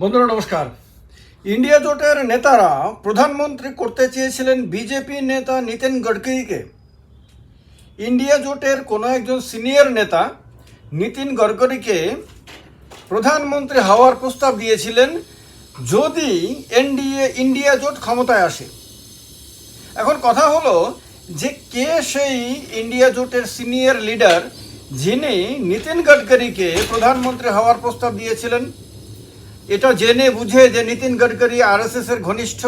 বন্ধুরা, নমস্কার। ইন্ডিয়া জোটের নেতারা প্রধানমন্ত্রী করতে চেয়েছিলেন বিজেপি নেতা নিতিন গডকরিকে। ইন্ডিয়া জোটের কোনো একজন সিনিয়র নেতা নিতিন গডকরিকে প্রধানমন্ত্রী হওয়ার প্রস্তাব দিয়েছিলেন যদি এনডিএ ইন্ডিয়া জোট ক্ষমতায় আসে। এখন কথা হলো যে কে সেই ইন্ডিয়া জোটের সিনিয়র লিডার যিনি নিতিন গডকরিকে প্রধানমন্ত্রী হওয়ার প্রস্তাব দিয়েছিলেন? এটা জেনে বুঝে যে নিতিন গডকরি আরএসএস এর ঘনিষ্ঠ।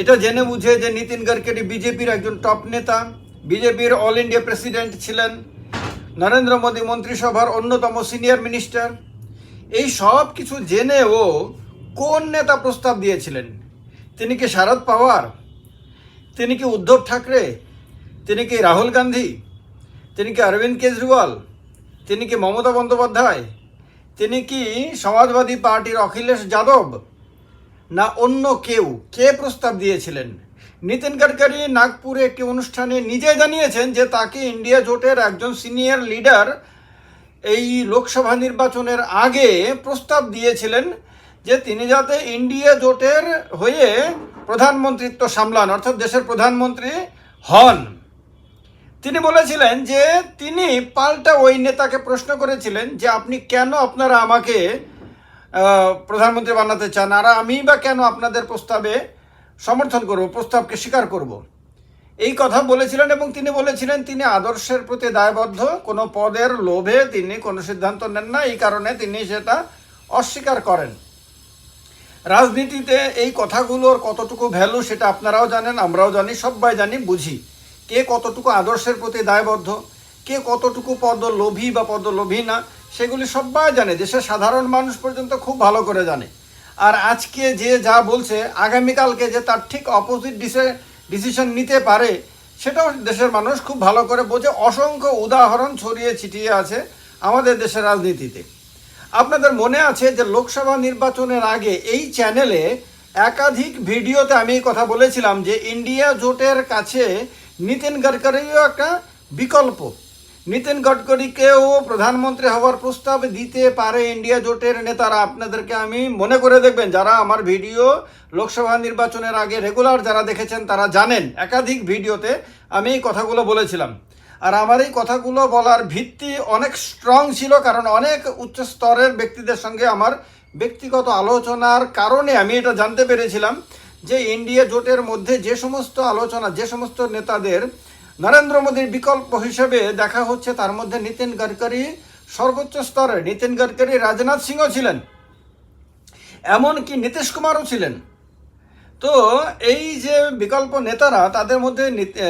এটা জেনে বুঝে যে নীতিন গডকরি বিজেপির একজন টপ নেতা, বিজেপির অল ইন্ডিয়া প্রেসিডেন্ট ছিলেন, নরেন্দ্র মোদী মন্ত্রিসভার অন্যতম সিনিয়র মিনিস্টার এই সব কিছু জেনেও কোন নেতা প্রস্তাব দিয়েছিলেন? তিনি কি শারদ পাওয়ার? তিনি কি উদ্ধব ঠাকরে? তিনি কি রাহুল গান্ধী? তিনি কি অরবিন্দ কেজরিওয়াল? তিনি কি মমতা বন্দ্যোপাধ্যায়? তিনি কি সমাজবাদী পার্টির অখিলেশ যাদব? না অন্য কেউ? কে প্রস্তাব দিয়েছিলেন? নিতিন গডকরি নাগপুরে একটি অনুষ্ঠানে নিজে জানিয়েছেন যে তাকে ইন্ডিয়া জোটের একজন সিনিয়র লিডার এই লোকসভা নির্বাচনের আগে প্রস্তাব দিয়েছিলেন যে তিনি যাতে ইন্ডিয়া জোটের হয়ে প্রধানমন্ত্রিত্ব সামলান, অর্থাৎ দেশের প্রধানমন্ত্রী হন। তিনি বলেছিলেন যে তিনি পাল্টা ওই নেতাকে প্রশ্ন করেছিলেন যে আপনি কেন আপনারা আমাকে প্রধানমন্ত্রী বানাতে চান? আর আমি বা কেন আপনাদের প্রস্তাবে সমর্থন করব, প্রস্তাবকে স্বীকার করব? এই কথা বলেছিলেন এবং তিনি বলেছিলেন তিনি আদর্শের প্রতি দায়বদ্ধ, কোনো পদের লোভে তিনি কোনো সিদ্ধান্ত নেন না, এই কারণে তিনি সেটা অস্বীকার করেন। রাজনীতিতে এই কথাগুলোর কতটুকু ভ্যালু সেটা আপনারাও জানেন, আমরাও জানি, সবাই জানি, বুঝি। কে কতটুকু আদর্শের প্রতি দায়বদ্ধ, কে কতটুকু পদ লোভী বা পদ লোভী না, সেগুলি সবাই জানে। দেশের সাধারণ মানুষ পর্যন্ত খুব ভালো করে জানে। আর আজকে যে যা বলছে, আগামীকালকে যে তার ঠিক অপোজিট ডিসে ডিসিশন নিতে পারে, সেটাও দেশের মানুষ খুব ভালো করে বোঝে। অসংখ্য উদাহরণ ছড়িয়ে ছিটিয়ে আছে আমাদের দেশের রাজনীতিতে। আপনাদের মনে আছে যে লোকসভা নির্বাচনের আগে এই চ্যানেলে একাধিক ভিডিওতে আমি কথা বলেছিলাম যে ইন্ডিয়া জোটের কাছে নিতিন গডকরিও একটা বিকল্প। নিতিন গডকরিকেও প্রধানমন্ত্রী হওয়ার প্রস্তাব দিতে পারে ইন্ডিয়া জোটের নেতারা। আপনাদেরকে আমি মনে করে দেখবেন, যারা আমার ভিডিও লোকসভা নির্বাচনের আগে রেগুলার যারা দেখেছেন, তারা জানেন, একাধিক ভিডিওতে আমি এই কথাগুলো বলেছিলাম। আর আমার এই কথাগুলো বলার ভিত্তি অনেক স্ট্রং ছিল, কারণ অনেক উচ্চ স্তরের ব্যক্তিদের সঙ্গে আমার ব্যক্তিগত আলোচনার কারণে আমি এটা জানতে পেরেছিলাম। যে ইন্ডিয়া জোটের মধ্যে যে সমস্ত আলোচনা, যে সমস্ত নেতাদের নরেন্দ্র মোদীর বিকল্প হিসেবে দেখা হচ্ছে, তার মধ্যে নিতিন গডকরি সর্বোচ্চ স্তরে। নিতিন গডকরি, রাজনাথ সিংও ছিলেন। এমনকি নীতিশ কুমারও ছিলেন। তো এই যে বিকল্প নেতারা, তাদের মধ্যে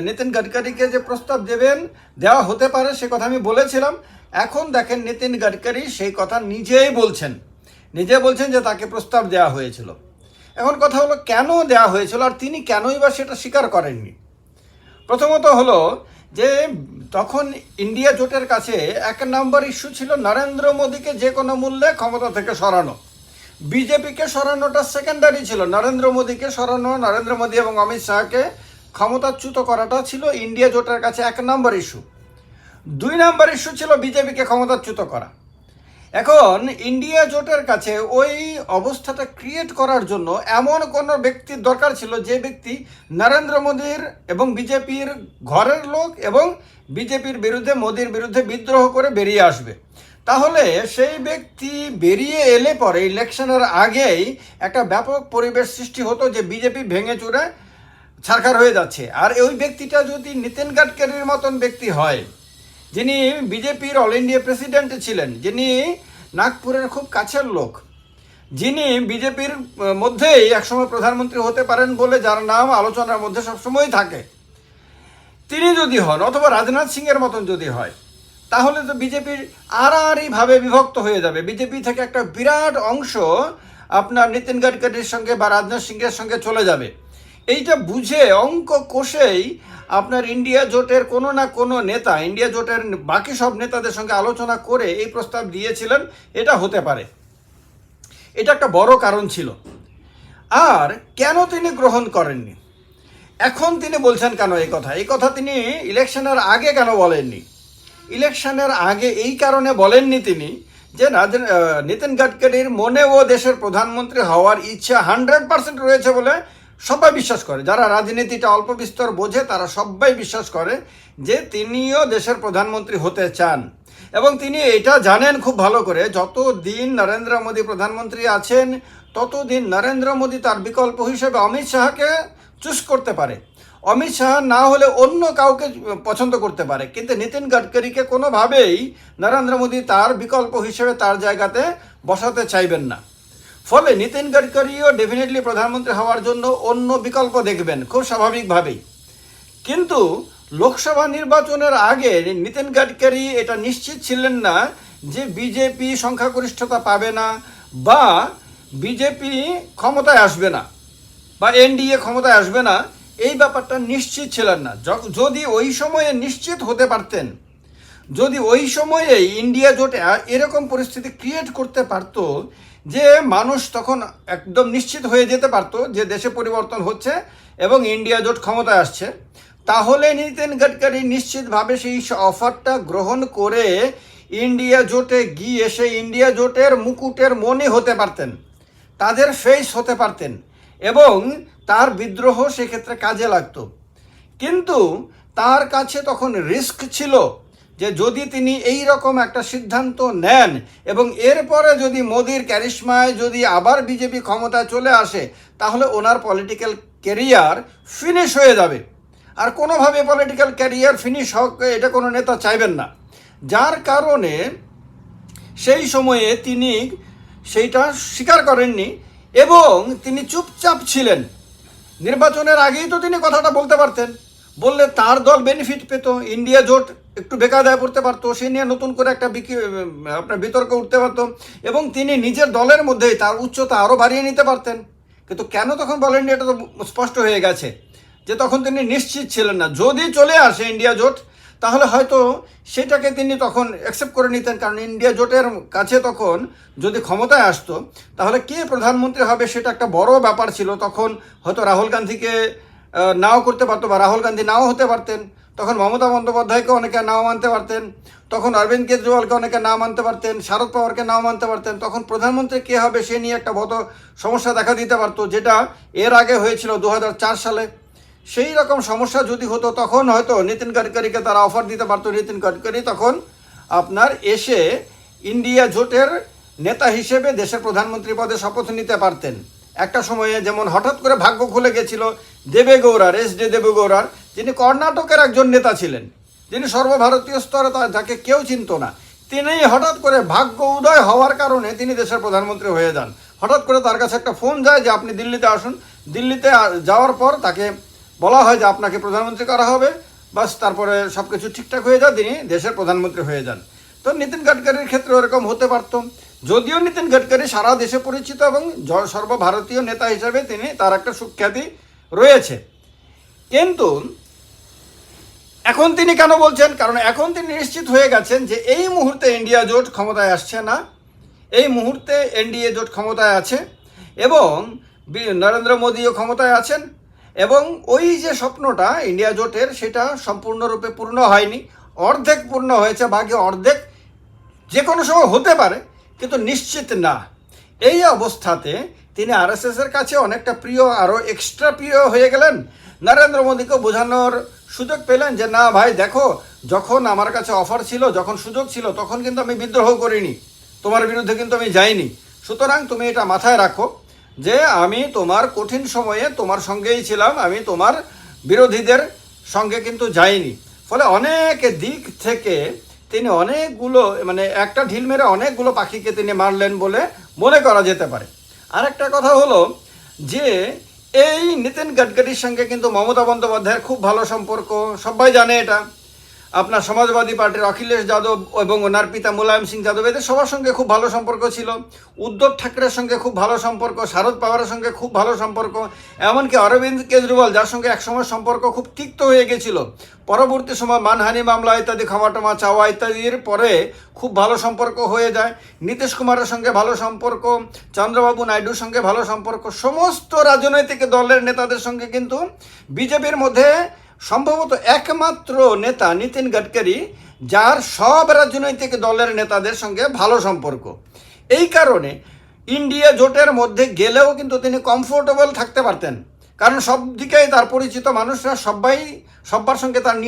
নিতিন গডকরিকে যে প্রস্তাব দেবেন, দেওয়া হতে পারে, সে কথা আমি বলেছিলাম। এখন দেখেন নিতিন গডকরি সেই কথা নিজেই বলছেন। নিজে বলছেন যে তাকে প্রস্তাব দেওয়া হয়েছিল। এখন কথা হলো কেন দেওয়া হয়েছিল আর তিনি কেনই বা সেটা স্বীকার করেননি। প্রথমত হলো যে তখন ইন্ডিয়া জোটের কাছে এক নম্বর ইস্যু ছিল নরেন্দ্র মোদীকে যে কোনো মূল্যে ক্ষমতা থেকে সরানো। বিজেপিকে সরানোটা সেকেন্ডারি ছিল। নরেন্দ্র মোদীকে সরানো, নরেন্দ্র মোদী এবং অমিত শাহকে ক্ষমতাচ্যুত করাটা ছিল ইন্ডিয়া জোটের কাছে এক নম্বর ইস্যু। দুই নম্বর ইস্যু ছিল বিজেপিকে ক্ষমতাচ্যুত করা। এখন ইন্ডিয়া জোটের কাছে ওই অবস্থাটা ক্রিয়েট করার জন্য এমন কোনো ব্যক্তির দরকার ছিল যে ব্যক্তি নরেন্দ্র মোদীর এবং বিজেপির ঘরের লোক এবং বিজেপির বিরুদ্ধে, মোদীর বিরুদ্ধে বিদ্রোহ করে বেরিয়ে আসবে। তাহলে সেই ব্যক্তি বেরিয়ে এলে পরে ইলেকশনের আগেই একটা ব্যাপক পরিবেশ সৃষ্টি হতো যে বিজেপি ভেঙে চুরে ছারখার হয়ে যাচ্ছে। আর ওই ব্যক্তিটা যদি নিতিন গাডকারির মতন ব্যক্তি হয় যিনি বিজেপির অল ইন্ডিয়া প্রেসিডেন্ট ছিলেন, যিনি নাগপুরের খুব কাছের লোক, যিনি বিজেপির মধ্যেই একসময় প্রধানমন্ত্রী হতে পারেন বলে যার নাম আলোচনার মধ্যে সবসময় থাকে। তিনি যদি হন, অথবা রাজনাথ সিংয়ের মতন যদি হয়, তাহলে তো বিজেপির আর আড়াআড়িভাবে বিভক্ত হয়ে যাবে। বিজেপি থেকে একটা বিরাট অংশ আপনার নিতিন গডকরির সঙ্গে বা রাজনাথ সিংয়ের সঙ্গে চলে যাবে। এইটা বুঝে অঙ্ক কষেই আপনার ইন্ডিয়া জোটের কোনো না কোনো নেতা ইন্ডিয়া জোটের বাকি সব নেতাদের সঙ্গে আলোচনা করে এই প্রস্তাব দিয়েছিলেন, এটা হতে পারে। এটা একটা বড় কারণ ছিল। আর কেন তিনি গ্রহণ করেননি? এখন তিনি বলছেন কেন এই কথা? এই কথা তিনি ইলেকশনের আগে কেন বলেননি? ইলেকশনের আগে এই কারণে বলেননি তিনি যে নীতিন গাডকারির মনে ও দেশের প্রধানমন্ত্রী হওয়ার ইচ্ছা হান্ড্রেড পার্সেন্ট রয়েছে বলে সবাই বিশ্বাস করে। যারা রাজনীতিটা অল্প বিস্তর বোঝে, তারা সবাই বিশ্বাস করে যে তিনিও দেশের প্রধানমন্ত্রী হতে চান। এবং তিনি এটা জানেন খুব ভালো করে যত দিন নরেন্দ্র মোদী প্রধানমন্ত্রী আছেন, ততদিন নরেন্দ্র মোদী তার বিকল্প হিসেবে অমিত শাহকে চুজ করতে পারে। অমিত শাহ না হলে অন্য কাউকে পছন্দ করতে পারে। কিন্তু নীতিন গাডকারিকে কোনোভাবেই নরেন্দ্র মোদী তার বিকল্প হিসেবে তার জায়গাতে বসাতে চাইবেন না। ফলে নীতিন গাডকারিও ডেফিনেটলি প্রধানমন্ত্রী হওয়ার জন্য অন্য বিকল্প দেখবেন, খুব স্বাভাবিকভাবেই। কিন্তু লোকসভা নির্বাচনের আগে নীতিন গাডকারি এটা নিশ্চিত ছিলেন না যে বিজেপি সংখ্যাগরিষ্ঠতা পাবে না বা বিজেপি ক্ষমতায় আসবে না বা এনডিএ ক্ষমতায় আসবে না, এই ব্যাপারটা নিশ্চিত ছিলেন না। যদি ওই সময়ে নিশ্চিত হতে পারতেন, যদি ওই সময়ে ইন্ডিয়া জোট এরকম পরিস্থিতি ক্রিয়েট করতে পারত যে মানুষ তখন একদম নিশ্চিত হয়ে যেতে পারতো যে দেশে পরিবর্তন হচ্ছে এবং ইন্ডিয়া জোট ক্ষমতায় আসছে, তাহলে নিতেন গাডকারি নিশ্চিতভাবে সেই অফারটা গ্রহণ করে ইন্ডিয়া জোটে গিয়ে সেই ইন্ডিয়া জোটের মুকুটের মনে হতে পারতেন, তাদের ফেস হতে পারতেন এবং তার বিদ্রোহ সেক্ষেত্রে কাজে লাগতো। কিন্তু তার কাছে তখন রিস্ক ছিল। যে যদি তিনি এই রকম একটা সিদ্ধান্ত নেন এবং এরপরে যদি মোদির ক্যারিশমায় যদি আবার বিজেপি ক্ষমতায় চলে আসে, তাহলে ওনার পলিটিক্যাল ক্যারিয়ার ফিনিশ হয়ে যাবে। আর কোনোভাবে পলিটিক্যাল ক্যারিয়ার ফিনিশ হোক, এটা কোনো নেতা চাইবেন না। যার কারণে সেই সময়ে তিনি সেইটা স্বীকার করেননি এবং তিনি চুপচাপ ছিলেন। নির্বাচনের আগেই তো তিনি কথাটা বলতে পারতেন। বললে তার দল বেনিফিট পেত ইন্ডিয়া জোট একটু বেকায়দায় পড়তে পারতো, সে নিয়ে নতুন করে একটা আপনার বিতর্ক উঠতে পারতো এবং তিনি নিজের দলের মধ্যেই তার উচ্চতা আরও বাড়িয়ে নিতে পারতেন। কিন্তু কেন তখন বলেননি এটা তো স্পষ্ট হয়ে গেছে যে তখন তিনি নিশ্চিত ছিলেন না। যদি চলে আসে ইন্ডিয়া জোট, তাহলে হয়তো সেটাকে তিনি তখন অ্যাকসেপ্ট করে নিতেন। কারণ ইন্ডিয়া জোটের কাছে তখন যদি ক্ষমতায় আসতো, তাহলে কে প্রধানমন্ত্রী হবে সেটা একটা বড় ব্যাপার ছিল। তখন হয়তো রাহুল গান্ধীকে নাও করতে পারতো বা রাহুল গান্ধী নাও হতে পারতেন, তখন মমতা বন্দ্যোপাধ্যায়কে অনেকে নাও মানতে পারতেন, তখন অরবিন্দ কেজরিওয়ালকে অনেকে না মানতে পারতেন, শারদ পাওয়ারকে নাও মানতে পারতেন, তখন প্রধানমন্ত্রী কে হবে সে নিয়ে একটা বড় সমস্যা দেখা দিতে পারতো, যেটা এর আগে হয়েছিল দু হাজার চার সালে। সেই রকম সমস্যা যদি হতো, তখন হয়তো নিতিন গডকারিকে তারা অফার দিতে পারতো। নীতিন গডকারি তখন আপনার এসে ইন্ডিয়া জোটের নেতা হিসেবে দেশের প্রধানমন্ত্রী পদে শপথ নিতে পারতেন। একটা সময়ে যেমন হঠাৎ করে ভাগ্য খুলে গেছিল দেবেগৌড়ার এস ডি দেবেগৌড়ার যিনি কর্ণাটকের একজন নেতা ছিলেন, যিনি সর্বভারতীয় স্তরে তা- যাকে কেউ চিনত না, তিনি হঠাৎ করে ভাগ্য উদয় হওয়ার কারণে তিনি দেশের প্রধানমন্ত্রী হয়ে যান। হঠাৎ করে তার কাছে একটা ফোন যায় যে, আপনি দিল্লিতে আসুন। দিল্লিতে যাওয়ার পর তাকে বলা হয় যে, আপনাকে প্রধানমন্ত্রী করা হবে। বাস, তারপরে সব কিছু ঠিকঠাক হয়ে যায়, তিনি দেশের প্রধানমন্ত্রী হয়ে যান। তো নীতিন গাডকারির ক্ষেত্রে ওরকম হতে পারত। যদিও নীতিন গাডকারি সারা দেশে পরিচিত এবং সর্বভারতীয় নেতা হিসাবে তিনি তার একটা সুখ্যাতি রয়েছে। কিন্তু এখন তিনি কেন বলছেন? কারণ এখন তিনি নিশ্চিত হয়ে গেছেন যে এই মুহূর্তে ইন্ডিয়া জোট ক্ষমতায় আসছে না। এই মুহূর্তে এনডিএ জোট ক্ষমতায় আছে এবং নরেন্দ্র মোদীও ক্ষমতায় আছেন এবং ওই যে স্বপ্নটা ইন্ডিয়া জোটের সেটা সম্পূর্ণরূপে পূর্ণ হয়নি। অর্ধেক পূর্ণ হয়েছে, বাকি অর্ধেক যে কোনো সময় হতে পারে। কিন্তু নিশ্চিত না। এই অবস্থাতে তিনি আরএসএস এর কাছে অনেকটা প্রিয় আরও এক্সট্রা প্রিয় হয়ে গেলেন। নরেন্দ্র মোদীকে বোঝানোর সুযোগ পেলেন যে, না ভাই, দেখো, যখন আমার কাছে অফার ছিল, যখন সুযোগ ছিল, তখন কিন্তু আমি বিদ্রোহ করিনি। তোমার বিরুদ্ধে কিন্তু আমি যাইনি। সুতরাং তুমি এটা মাথায় রাখো যে, আমি তোমার কঠিন সময়ে তোমার সঙ্গেই ছিলাম, আমি তোমার বিরোধীদের সঙ্গে কিন্তু যাইনি। ফলে অনেক দিক থেকে তিনি অনেকগুলো মানে একটা ঢিল মেরে অনেকগুলো পাখিকে তিনি মারলেন বলে মনে করা যেতে পারে। আর একটা কথা হলো যে, এই নিতিন গাডকারির সঙ্গে কিন্তু মমতা বন্দ্যোপাধ্যায়ের খুব ভালো সম্পর্ক, সবাই জানে এটা। আপনার সমাজবাদী পার্টির অখিলেশ যাদব এবং ওনার পিতা মুলায়ম সিং যাদব, এদের সবার সঙ্গে খুব ভালো সম্পর্ক ছিল। উদ্ধব ঠাকরের সঙ্গে খুব ভালো সম্পর্ক, শারদ পাওয়ারের সঙ্গে খুব ভালো সম্পর্ক, এমনকি অরবিন্দ কেজরিওয়াল, যার সঙ্গে একসময় সম্পর্ক খুব তিক্ত হয়ে গেছিল। পরবর্তী সময় মানহানি মামলা, ইত্যাদি ক্ষমাটমা চাওয়া ইত্যাদির পরে খুব ভালো সম্পর্ক হয়ে যায়। নীতিশ কুমারের সঙ্গে ভালো সম্পর্ক, চন্দ্রবাবু নাইডুর সঙ্গে ভালো সম্পর্ক, সমস্ত রাজনৈতিক দলের নেতাদের সঙ্গে কিন্তু বিজেপির মধ্যে সম্ভবত একমাত্র নেতা নীতিন গাডকারি, যার সব রাজনৈতিক দলের নেতাদের সঙ্গে ভালো সম্পর্ক। এই কারণে ইন্ডিয়া জোটের মধ্যে গেলেও কিন্তু তিনি কমফোর্টেবল থাকতে পারতেন। কারণ সব দিকেই তার পরিচিত মানুষরা সবাই সব্বার সঙ্গে তার